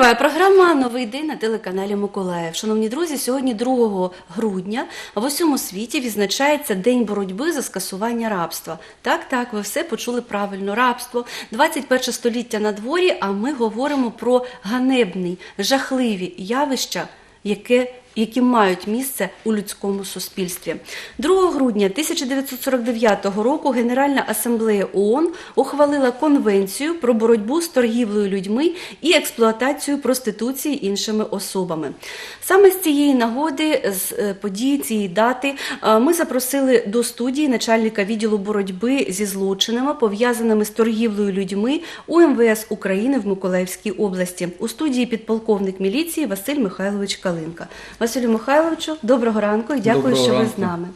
Триває програма Новий день на телеканалі Миколаїв. Шановні друзі, сьогодні 2 грудня в усьому світі відзначається День боротьби за скасування рабства. Так, так, ви все почули правильно. Рабство, 21 століття на дворі, а ми говоримо про ганебні, жахливі явища, яке які мають місце у людському суспільстві. 2 грудня 1949 року Генеральна асамблея ООН ухвалила конвенцію про боротьбу з торгівлею людьми і експлуатацією проституції іншими особами. Саме з цієї нагоди, з е, події цієї дати, е, ми запросили до студії начальника відділу боротьби зі злочинами, пов'язаними з торгівлею людьми у МВС України в Миколаївській області. У студії підполковник міліції Василь Михайлович Калинка. Василю Михайловичу, доброго ранку і дякую, Доброго що ви з нами.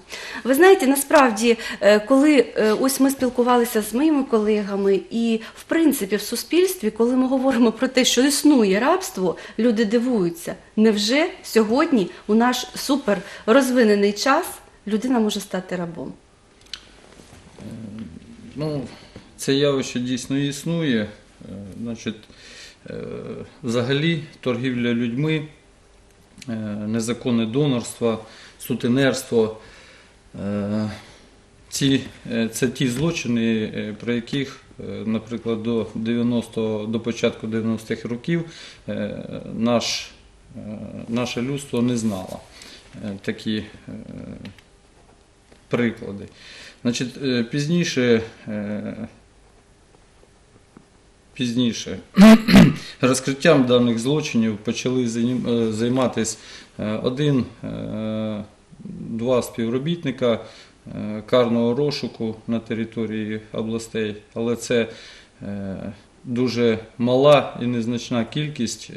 Ви знаєте, насправді, е, коли е, ось ми спілкувалися з моїми колегами, і в принципі в суспільстві, коли ми говоримо про те, що існує рабство, люди дивуються. Невже сьогодні у наш супер розвинений час людина може стати рабом? Ну, це явище дійсно існує. Е, Значить, взагалі торгівля людьми, незаконне донорство, сутенерство. е, Ці, е, це ті злочини, е, про яких, е, наприклад, до 90, до початку 90-х років е, наш, е, наше людство не знало е, такі е, приклади. Значить, е, пізніше, е, пізніше. Розкриттям даних злочинів почали е, займатися е, один, е, співробітника карного розшуку на території областей, але це дуже мала і незначна кількість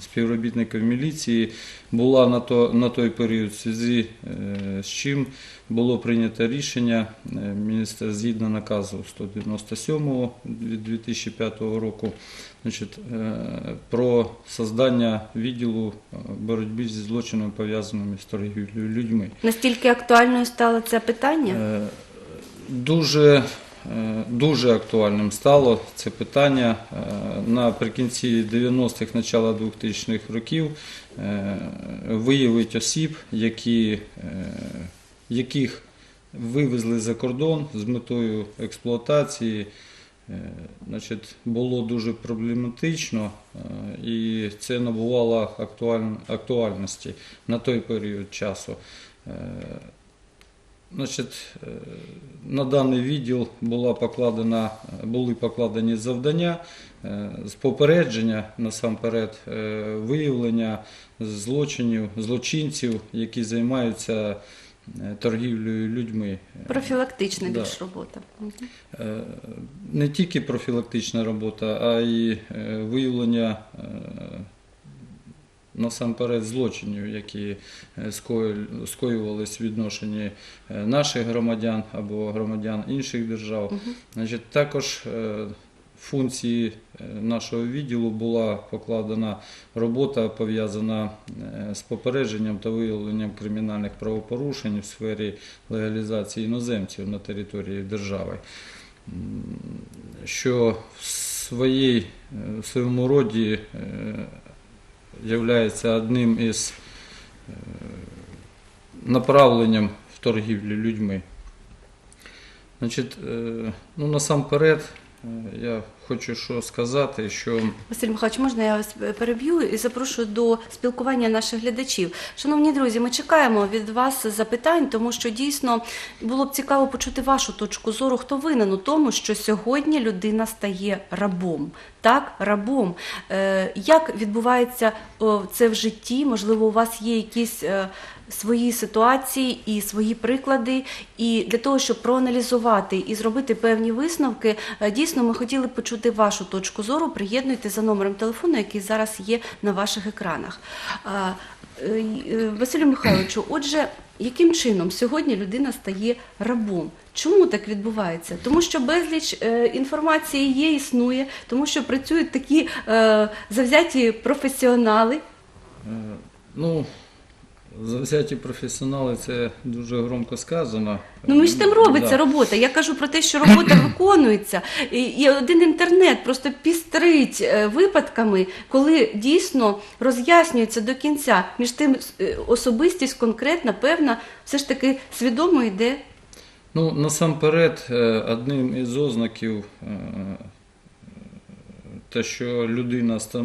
співробітників міліції була на, то, на той період, в зв'язку е, з чим було прийнято рішення е, міністр згідно наказу 197 від 2005 року значить, е, про создання відділу боротьби зі злочинами пов'язаними з торгівлею людьми. Настільки актуальною стало це питання? Дуже, дуже актуальним стало це питання е, наприкінці 90-х, начала 2000-х років е, виявити осіб, які, е, яких вивезли за кордон з метою експлуатації. Е, Значить, було дуже проблематично е, і це набувало актуальності на той період часу. Значить, е, на даний відділ була покладена, були покладені завдання е, з попередження насамперед е, виявлення злочинів, злочинців, які займаються торгівлею людьми. Профілактична Да. більш робота. Не тільки профілактична робота, а й виявлення насамперед злочинів, які е, скою- скоювались в відношенні е, наших громадян або громадян інших держав. Значить, також е, функції нашого відділу була покладена робота пов'язана з попередженням та виявленням кримінальних правопорушень в сфері легалізації іноземців на території держави, що в своїй, в своєму роді являється одним із е, направленням в торгівлю людьми. Значить, е, ну, насамперед, е, я хочу що сказати, що Василь Михайлович, можна я вас переб'ю і запрошую до спілкування наших глядачів. Шановні друзі, ми чекаємо від вас запитань, тому що дійсно було б цікаво почути вашу точку зору, хто винен у тому, що сьогодні людина стає рабом. Так, рабом. Е, як відбувається це в житті? Можливо, у вас є якісь е, свої ситуації і свої приклади. І для того, щоб проаналізувати і зробити певні висновки, е, дійсно ми хотіли б почути вашу точку зору. Приєднуйте за номером телефону, який зараз є на ваших екранах. Е, е, Василю Михайловичу, отже, яким чином сьогодні людина стає рабом? Чому так відбувається? Тому що безліч е, інформації є, існує, тому що працюють такі завзяті професіонали. Ну, Завзяті професіонали це дуже громко сказано. Ну, між тим робиться Да. робота. Я кажу про те, що робота виконується, і, і один інтернет просто пістрить е, випадками, коли дійсно роз'яснюється до кінця. Між тим е, особистість конкретна, певна, все ж таки свідомо йде. Ну, насамперед, е, одним із ознаків те, що людина е,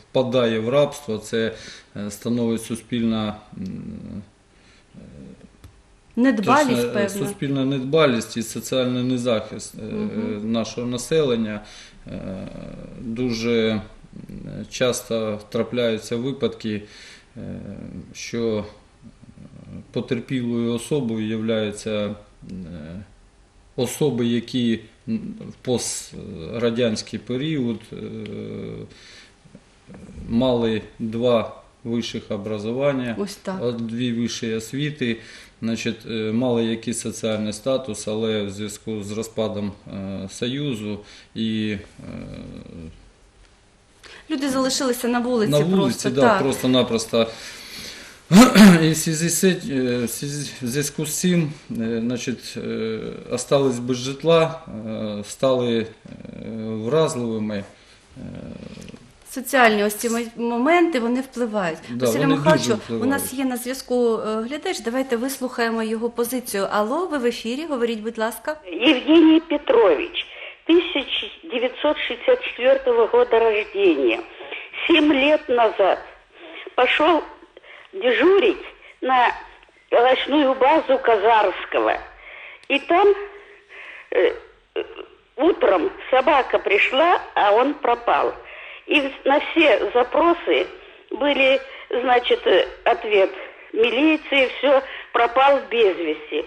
впадає в рабство, це е, становить суспільна Недбалість, Точно, е. Суспільна недбалість і соціальний незахист е, нашого населення. Е, Дуже часто трапляються випадки, е, що потерпілою особою являються е, особи, які в пострадянський період е, мали два вищих образування. Ось так. Дві вищі освіти, значить, е, мали якийсь соціальний статус, але в зв'язку з розпадом е, Союзу і Люди залишилися на вулиці, на вулиці, просто да, так. просто-напросто. І в зв'язку з цим- е, в зв'язку- з цим е, значить, е, остались без житла, стали вразливими. Соціальні ось ці моменти вони впливають. Да, Василю вони Михайловичу, дуже у впливають. нас є на зв'язку е, глядач. Давайте вислухаємо його позицію. Алло, ви в ефірі? Говоріть, будь ласка. Евгений Петрович, 1964 года рождения. Семь лет назад пошел дежурить на овощную базу Казарского. И там э, э, утром собака пришла, а он пропал. И на все запросы были, значит, э, ответ милиции, все, пропал без вести.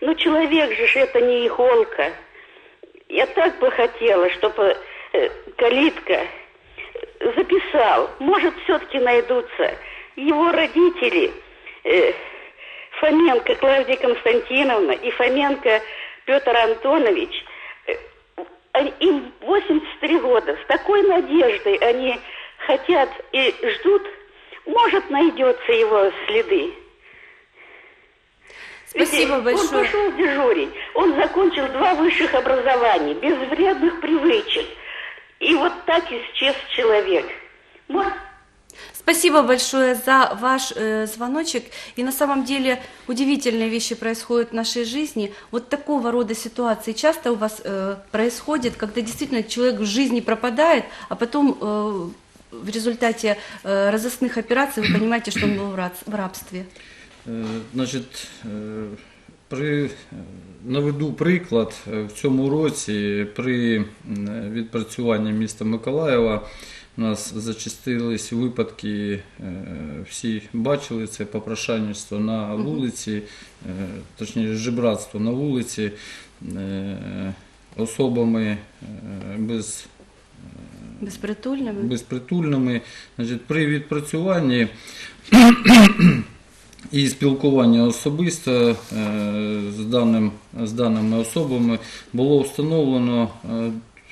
Ну, человек же это не иголка. Я так бы хотела, чтобы э, Калитка записал. Может, все-таки найдутся его родители, э, Фоменко Клавдия Константиновна и Фоменко Петр Антонович. Э, Им 83 года. С такой надеждой они хотят и ждут. Может, найдется его следы. Спасибо Ведь большое. Он пошел дежурить. Он закончил два высших образования, без вредных привычек. И вот так исчез человек. Может, Спасибо большое за ваш э, звоночек. И на самом деле удивительные вещи происходят в нашей жизни. Вот такого рода ситуации часто у вас э, происходит, когда действительно человек в жизни пропадает, а потом э, в результате э, розыскных операций вы понимаете, что он был в раб- в рабстве. Е, Значить, е, при, е, наведу приклад. Е, В цьому році при м, відпрацюванні міста Миколаєва у нас зачастились випадки, е, всі бачили це попрошайництво на вулиці, е, точніше жебратство на вулиці е, особами е, без Безпритульными. безпритульними. Значить, при відпрацюванні і спілкуванні особисто е, з, даним, з даними особами було встановлено е,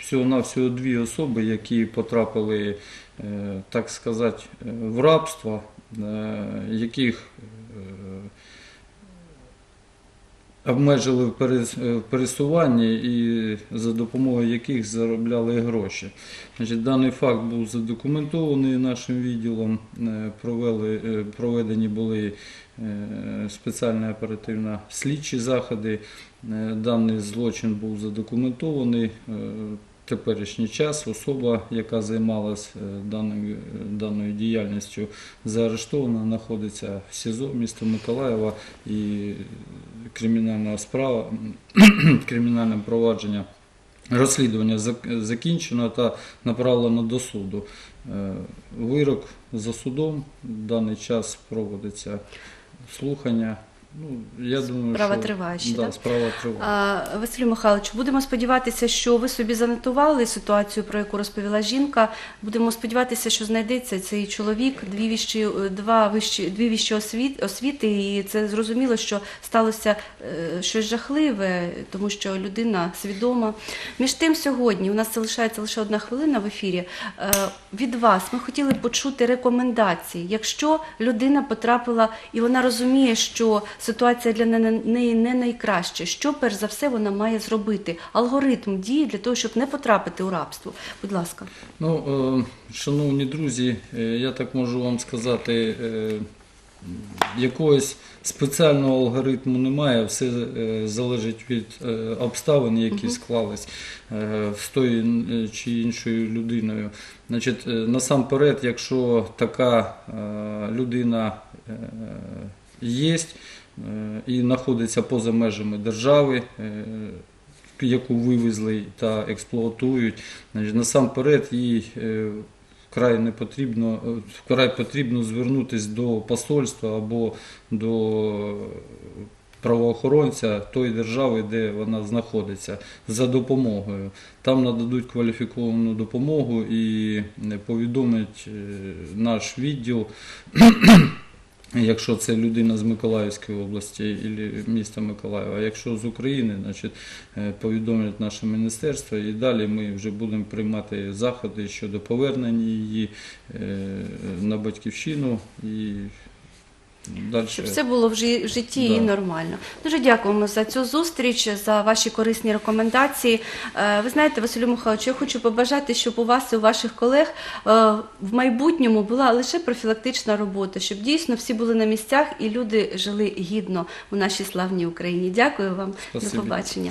всього-навсього дві особи, які потрапили, е, так сказати, е, в рабство, е, яких обмежили в пересуванні і за допомогою яких заробляли гроші. Значить, даний факт був задокументований нашим відділом, провели, проведені були спеціальні оперативно слідчі заходи. Даний злочин був задокументований. Е, Теперішній час особа, яка займалась е, даною, даною діяльністю, заарештована, знаходиться в СІЗО міста Миколаєва і кримінальна справа, кримінальне провадження Розслідування закінчено та направлено до суду. Е, Вирок за судом в даний час проводиться слухання Ну, я думаю, Справа що, триває ще, да, так? справа триває. А, Василю Михайловичу, будемо сподіватися, що ви собі занотували ситуацію, про яку розповіла жінка. Будемо сподіватися, що знайдеться цей чоловік, дві віщі, два вищі, дві віщі освіт, освіти, і це зрозуміло, що сталося е, щось жахливе, тому що людина свідома. Між тим, сьогодні у нас залишається лише одна хвилина в ефірі. Е, Від вас ми хотіли почути рекомендації. Якщо людина потрапила і вона розуміє, що ситуація для неї не найкраща, що перш за все вона має зробити? Алгоритм дії для того, щоб не потрапити у рабство. Будь ласка. Ну, е, шановні друзі, е, я так можу вам сказати, е, якогось спеціального алгоритму немає, все залежить від обставин, які склались з тою чи іншою людиною. Значить, насамперед, якщо така людина є е, і знаходиться поза межами держави, е, яку вивезли та експлуатують, насамперед е, вкрай не потрібно, е, вкрай потрібно звернутися до посольства або до правоохоронця тої держави, де вона знаходиться, за допомогою. Там нададуть кваліфіковану допомогу і е, повідомить е, наш відділ. Якщо це людина з Миколаївської області або міста Миколаєва, а якщо з України, значить е, повідомлять наше міністерство, і далі ми вже будемо приймати заходи щодо повернення її е, на батьківщину і далі. Щоб все було в житті Да. і нормально. Дуже дякуємо за цю зустріч, за ваші корисні рекомендації. Е, Ви знаєте, Василю Михайловичу, я хочу побажати, щоб у вас і у ваших колег е, в майбутньому була лише профілактична робота, щоб дійсно всі були на місцях і люди жили гідно у нашій славній Україні. Дякую вам. Спасибі. До побачення.